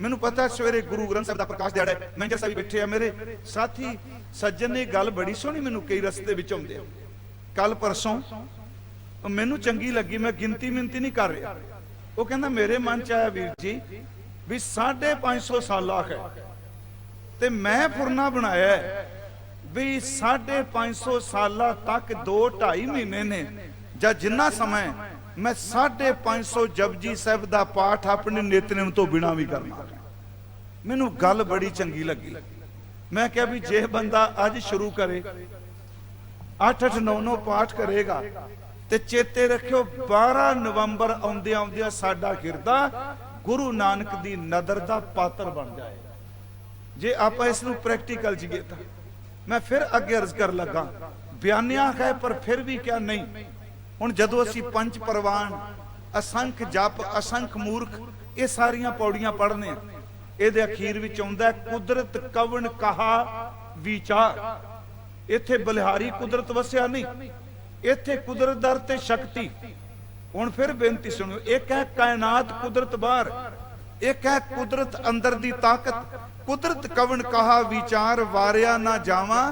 ਮੈਨੂੰ ਪਤਾ ਸਵੇਰੇ ਗੁਰੂ ਗ੍ਰੰਥ ਸਾਹਿਬ ਦਾ ਪ੍ਰਕਾਸ਼ ਦਿਹਾੜਾ ਹੈ। ਮੈਂਜਰ ਸਾਹਿਬ ਬੈਠੇ ਆ ਮੇਰੇ। ਸਾਥੀ, ਸੱਜਣ ਨੇ ਗੱਲ ਬੜੀ ਸੋਹਣੀ ਮੈਨੂੰ ਕਈ ਰਸਤੇ ਵਿੱਚ ਆਉਂਦੇ ਆ। ਕੱਲ ਪਰਸੋਂ ਮੈਨੂੰ ਚੰਗੀ ਲੱਗੀ, ਮੈਂ ਗਿਣਤੀ ਮਿੰਤੀ ਨਹੀਂ ਕਰ ਰਿਹਾ। ਉਹ ਕਹਿੰਦਾ, ਮੇਰੇ ਮਨ ਚ ਆਇਆ ਵੀਰ ਜੀ ਵੀ 550 ਸਾਲਾ ਹੈ ਤੇ ਮੈਂ ਫੁਰਨਾ ਬਣਾਇਆ ਹੈ ਵੀ 550 ਸਾਲਾਂ ਤੱਕ 2 2.5 ਮਹੀਨੇ ਨੇ ਜਾਂ ਜਿੰਨਾ ਸਮਾਂ ਮੈਂ 550 ਜਪਜੀ ਸਾਹਿਬ ਦਾ ਪਾਠ ਆਪਣੇ ਨਿਤਨੇਮ ਤੋਂ ਬਿਨਾ ਵੀ ਕਰਨਾ। ਮੈਨੂੰ ਗੱਲ ਬੜੀ ਚੰਗੀ ਲੱਗੀ। ਮੈਂ ਕਿਹਾ ਵੀ ਜੇ ਬੰਦਾ ਅੱਜ ਸ਼ੁਰੂ ਕਰੇ 8 8 9 9 ਪਾਠ ਕਰੇਗਾ, ਤੇ ਚੇਤੇ ਰੱਖਿਓ 12 ਨਵੰਬਰ ਆਉਂਦੇ ਆਉਂਦਿਆਂ ਸਾਡਾ ਹਿਰਦਾ ਗੁਰੂ ਨਾਨਕ ਦੀ ਨਦਰ ਦਾ ਪਾਤਰ ਬਣ ਜਾਏ। ਜੇ ਆਪਾਂ ਇਸ ਨੂੰ ਪ੍ਰੈਕਟੀਕਲ ਜੀਏ ਤਾਂ। ਮੈਂ ਫਿਰ ਅੱਗੇ ਅਰਜ਼ ਕਰ ਲੱਗਾ, ਬਿਆਨਿਆ ਹੈ ਪਰ ਫਿਰ ਵੀ ਕਿਹਾ ਨਹੀਂ। ਹੁਣ ਜਦੋਂ ਅਸੀਂ ਪੰਜ ਪਰਵਾਨ, ਅਸੰਖ ਜਪ, ਅਸੰਖ ਮੂਰਖ, ਇਹ ਸਾਰੀਆਂ ਪੌੜੀਆਂ ਪੜ੍ਹਨੇ ਆ। ਇਹਦੇ ਅਖੀਰ ਵਿੱਚ ਆਉਂਦਾ ਕੁਦਰਤ ਕਵਣ ਕਹਾ ਵਿਚਾਰ। ਇੱਥੇ ਬਲਿਹਾਰੀ ਕੁਦਰਤ ਵਸਿਆ ਨਹੀਂ, ਇੱਥੇ ਕੁਦਰਤ ਦਰ ਤੇ ਸ਼ਕਤੀ। ਹੁਣ ਫਿਰ ਬੇਨਤੀ ਸੁਣੋ ਇੱਕ ਹੈ ਕਾਇਨਾਤ ਕੁਦਰਤ ਬਾਹਰ, ਇੱਕ ਹੈ ਕੁਦਰਤ ਅੰਦਰ ਦੀ ਤਾਕਤ। ਕੁਦਰਤ ਕਵਣ ਕਹਾ ਵਿਚਾਰ, ਵਾਰਿਆ ਨਾ ਜਾਵਾਂ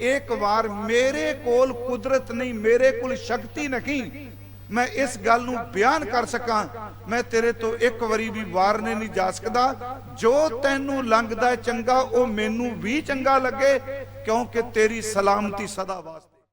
ਇੱਕ ਵਾਰ ਮੇਰੇ ਕੋਲ ਕੁਦਰਤ ਨਹੀਂ ਮੇਰੇ ਕੋਲ ਸ਼ਕਤੀ ਨਹੀਂ ਮੈਂ ਇਸ ਗੱਲ ਨੂੰ ਬਿਆਨ ਕਰ ਸਕਾਂ ਮੈਂ ਤੇਰੇ ਤੋਂ ਇੱਕ ਵਾਰੀ ਵੀ ਵਾਰਨੇ ਨਹੀਂ ਜਾ ਸਕਦਾ ਜੋ ਤੈਨੂੰ ਲੰਘਦਾ ਚੰਗਾ ਉਹ ਮੈਨੂੰ ਵੀ ਚੰਗਾ ਲੱਗੇ ਕਿਉਂਕਿ ਤੇਰੀ ਸਲਾਮਤੀ ਸਦਾ ਵਾਸਤੇ